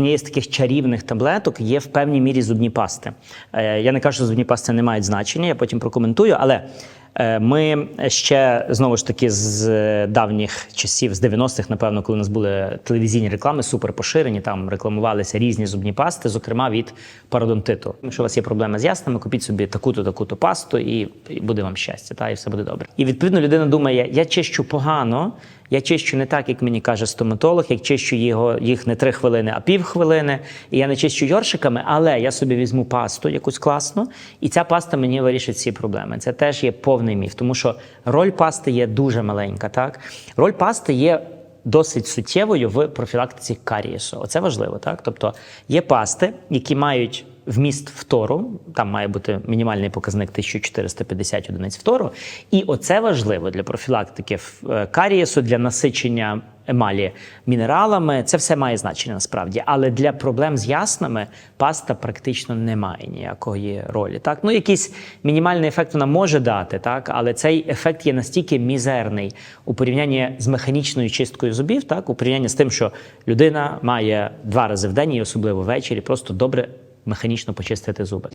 Однією з таких чарівних таблеток є в певній мірі зубні пасти. Е, Я не кажу, що зубні пасти не мають значення, я потім прокоментую, але е, ми ще знову ж таки з давніх часів, з 90-х, напевно, коли у нас були телевізійні реклами, супер поширені, там рекламувалися різні зубні пасти, зокрема від пародонтиту. Якщо у вас є проблеми з яснами, купіть собі таку-то, таку-то пасту, і буде вам щастя, та і все буде добре. І відповідно людина думає, я чищу погано. Я чищу не так, як мені каже стоматолог, як чищу його їх не три хвилини, а пів хвилини. І я не чищу йоршиками, але я собі візьму пасту якусь класну, і ця паста мені вирішить всі проблеми. Це теж є повний міф, тому що роль пасти є дуже маленька. Так, роль пасти є. Досить суттєвою в профілактиці карієсу. Оце важливо, так? Тобто є пасти, які мають вміст фтору, там має бути мінімальний показник 1450 одиниць фтору. І оце важливо для профілактики е, карієсу, для насичення емалі мінералами. Це все має значення насправді. Але для проблем з яснами паста практично не має ніякої ролі. Так, ну якийсь мінімальний ефект вона може дати, так, але цей ефект є настільки мізерний у порівнянні з механічною чисткою зубів, так, у порівнянні з тим, що людина має два рази в день і особливо ввечері, просто добре механічно почистити зуби.